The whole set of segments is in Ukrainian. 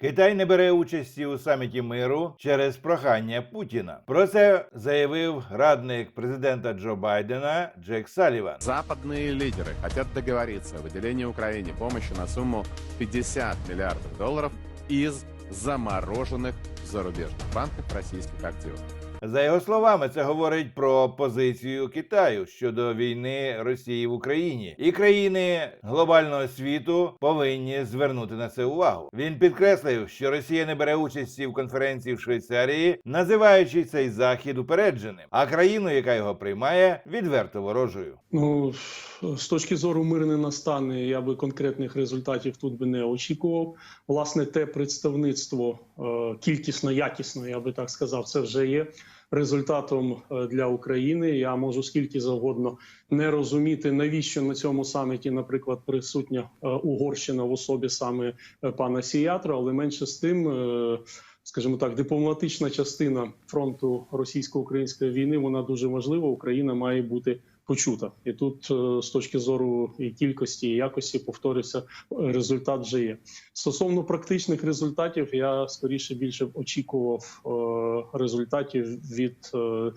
Китай не бере участі у саміті миру через прохання Путіна. Про це заявив радник президента Джо Байдена Джек Саліван. Западные лидеры хотят договориться о выделении Украине помощи на сумму 50 миллиардов долларов из замороженных в зарубежных банках российских активов. За його словами, це говорить про позицію Китаю щодо війни Росії в Україні, і країни глобального світу повинні звернути на це увагу. Він підкреслив, що Росія не бере участі в конференції в Швейцарії, називаючи цей захід упередженим, а країну, яка його приймає, відверто ворожою. Ну з точки зору мир не настане, я би конкретних результатів тут би не очікував. Власне, те представництво кількісно, якісно, я би так сказав, це вже є результатом е, для України. Я можу скільки завгодно не розуміти, навіщо на цьому саміті, наприклад, присутня е, Угорщина в особі саме е, пана Сіятра, але менше з тим. е, Скажімо так, дипломатична частина фронту російсько-української війни вона дуже важлива. Україна має бути почута, і тут е, з точки зору і кількості і якості повторюся, результат вже є. Стосовно практичних результатів, я скоріше більше очікував е, результатів від е,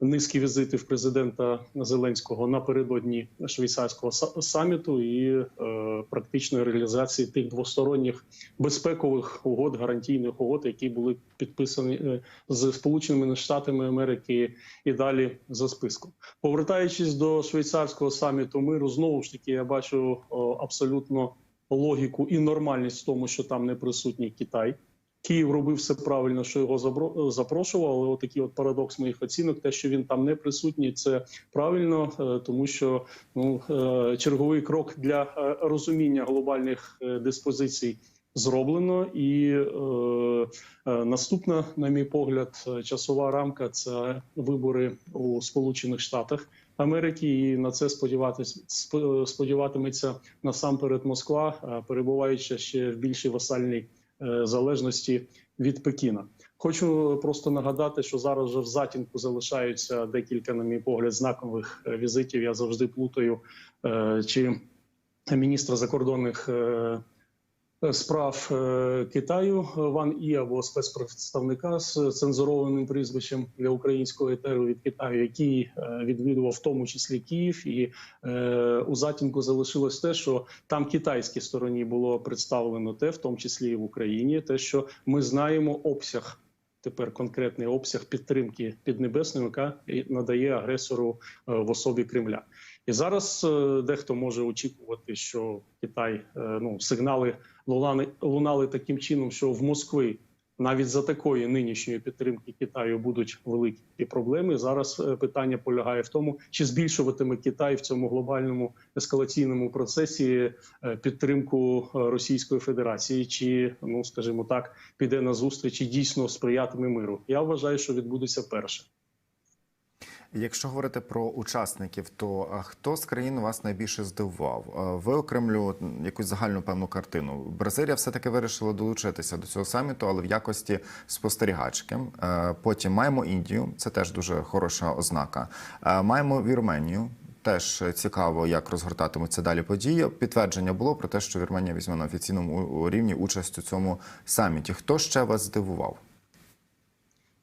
низки візитів президента Зеленського напередодні швейцарського саміту і е, практичної реалізації тих двосторонніх безпекових угод, гарантійних угод, які були підписані е, з Сполученими Штатами Америки і далі за списком. Повертаючись до швейцарського саміту миру, знову ж таки я бачу абсолютно логіку і нормальність в тому, що там не присутній Китай. Київ робив все правильно, що його забро- запрошував, але отакий от парадокс моїх оцінок, те, що він там не присутній, це правильно, е, тому що ну е, черговий крок для е, розуміння глобальних е, диспозицій зроблено, і е, е, наступна, на мій погляд, е, часова рамка це вибори у Сполучених Штатах. Америки і на це сподіватись сп- сподіватиметься насамперед Москва, е, перебуваючи ще в більшій васальній е, залежності від Пекіна. Хочу просто нагадати, що зараз вже в затінку залишаються декілька, на мій погляд, знакових е, візитів. Я завжди плутаю е, чи міністра закордонних е, справ е, Китаю Ван І або спецпредставника з цензурованим прізвищем для українського етеру від Китаю, який е, відвідував в тому числі Київ, і е, у затінку залишилось те, що там китайській стороні було представлено те, в тому числі і в Україні, те, що ми знаємо обсяг. Тепер конкретний обсяг підтримки піднебесної, яка надає агресору е, в особі Кремля. І зараз е, дехто може очікувати, що Китай е, ну сигнали лунали, лунали таким чином, що в Москві навіть за такої нинішньої підтримки Китаю будуть великі проблеми. Зараз е, питання полягає в тому, чи збільшуватиме Китай в цьому глобальному ескалаційному процесі підтримку Російської Федерації, чи ну скажімо так, піде на зустріч і дійсно сприятиме миру. Я вважаю, що відбудеться перше. Якщо говорити про учасників, то хто з країн вас найбільше здивував? Ви окремлю якусь загальну певну картину. Бразилія все-таки вирішила долучитися до цього саміту, але в якості спостерігачки. Е, Потім маємо Індію, це теж дуже хороша ознака. Е, Маємо Вірменію. Теж цікаво, як розгортатимуться далі події. Підтвердження було про те, що Вірменія візьме на офіційному рівні участь у цьому саміті. Хто ще вас здивував?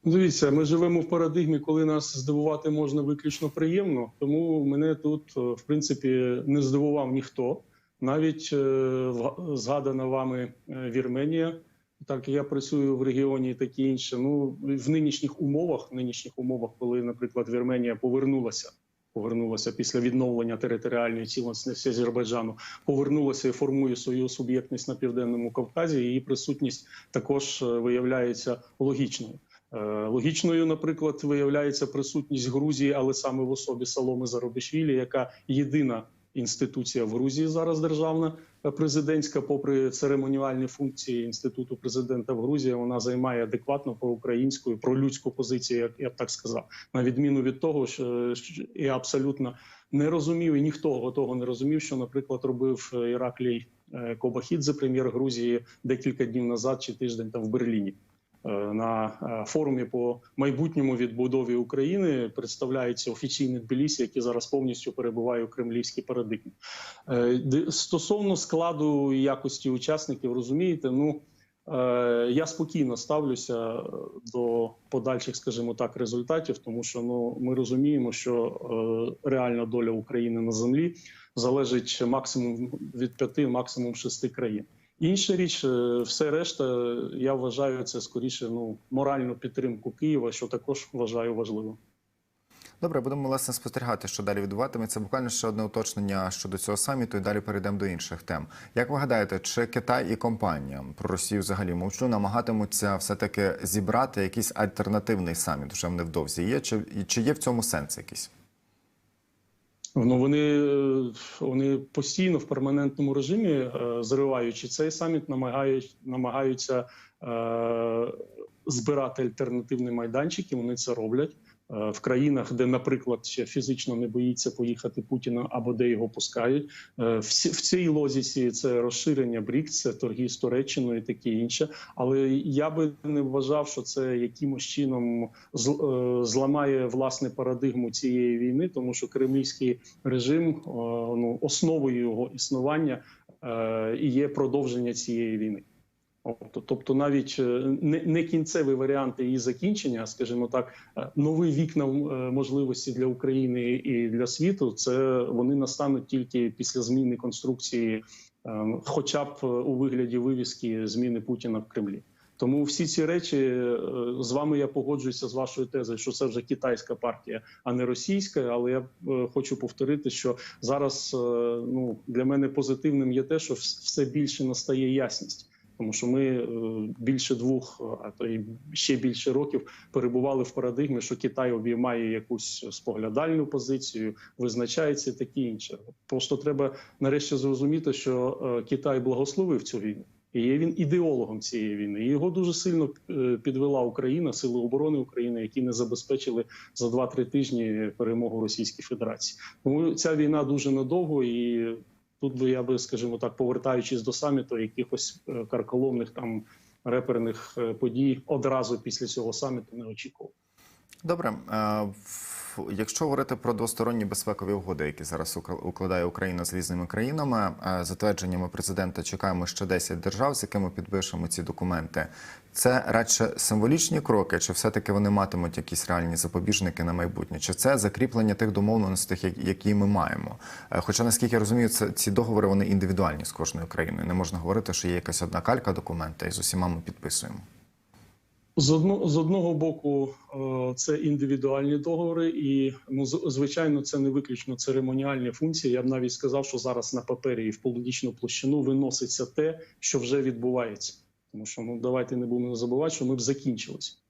Дивіться, ми живемо в парадигмі, коли нас здивувати можна виключно приємно. Тому мене тут, е, в принципі, не здивував ніхто. Навіть е, згадана вами е, Вірменія. Так я працюю в регіоні і таке інше. Ну в нинішніх умовах, нинішніх умовах, коли, наприклад, Вірменія повернулася. Повернулася після відновлення територіальної цілісності Азербайджану, повернулася і формує свою суб'єктність на південному Кавказі. Її присутність також виявляється логічною. Е, Логічною, наприклад, виявляється присутність Грузії, але саме в особі Соломи Заробішвілі, яка єдина інституція в Грузії зараз державна е, президентська, попри церемоніальні функції інституту президента в Грузії, вона займає адекватно проукраїнську і пролюдську позицію, як я б так сказав, на відміну від того, що я абсолютно не розумів, і ніхто того не розумів, що, наприклад, робив е, Іраклій Кобахідзе, прем'єр Грузії, декілька днів назад чи тиждень там в Берліні. Е, на е, форумі по майбутньому відбудові України представляється офіційний Тбілісі, який зараз повністю перебуває у кремлівській парадигмі. Е, Стосовно складу і якості учасників, розумієте, ну Я спокійно ставлюся до подальших, скажімо так, результатів, тому що ну ми розуміємо, що реальна доля України на землі залежить максимум від п'яти, максимум шести країн. Інша річ, е, все решта, я вважаю це скоріше ну моральну підтримку Києва, що також вважаю важливим. Добре, будемо власне спостерігати, що далі відбуватиметься. Буквально ще одне уточнення щодо цього саміту, і далі перейдемо до інших тем. Як ви гадаєте, чи Китай і компанія про Росію взагалі мовчу намагатимуться все таки зібрати якийсь альтернативний саміт вже невдовзі? Є чи, чи є в цьому сенс якийсь? Ну вони, е, вони постійно в перманентному режимі, е, зриваючи цей саміт, намагають, намагаються е, збирати альтернативні майданчики. Вони це роблять. Е, В країнах, де, наприклад, ще фізично не боїться поїхати Путіна або де його пускають, Е, в цій лозіці це розширення БРІКС, це торги з Туреччиною і таке інше. Але я би не вважав, що це якимось чином е, зламає власне парадигму цієї війни, тому що кремлівський режим ну основою його існування і є продовження цієї війни. Тобто, навіть е, не, кінцевий варіант її закінчення, а скажімо так, е, новий вікна е, можливості для України і для світу. Це вони настануть тільки після зміни конструкції, хоча б у вигляді вивіски зміни Путіна в Кремлі. Тому всі ці речі з вами я погоджуюся з вашою тезою, що це вже китайська партія, а не російська. Але я хочу повторити, що зараз ну для мене позитивним є те, що все більше настає ясність. Тому що ми е, більше двох, а то й ще більше років перебували в парадигмі, що Китай обіймає якусь споглядальну позицію, визначається і таке інше. Просто треба нарешті зрозуміти, що е, Китай благословив цю війну. І є він ідеологом цієї війни. Його дуже сильно е, підвела Україна, сили оборони України, які не забезпечили за 2-3 тижні перемогу Російській Федерації. Тому ця війна дуже надовго, і тут би я би, скажімо так, повертаючись до саміту, якихось е, карколомних там реперних е, подій одразу після цього саміту не очікував. Добре, якщо говорити про двосторонні безпекові угоди, які зараз укла- укладає Україна з різними країнами, е, затвердженнями президента чекаємо ще 10 держав, з якими підпишемо ці документи. Це радше символічні кроки, чи все-таки вони матимуть якісь реальні запобіжники на майбутнє? Чи це закріплення тих домовленостей, які ми маємо? Е, Хоча, наскільки я розумію, це ці договори вони індивідуальні з кожною країною. Не можна говорити, що є якась одна калька документа, і з усіма ми підписуємо. З одно, з одного боку, е, це індивідуальні договори, і ну звичайно, це не виключно церемоніальні функції. Я б навіть сказав, що зараз на папері і в політичну площину виноситься те, що вже відбувається. Тому що ну давайте не будемо забувати, що ми б закінчились.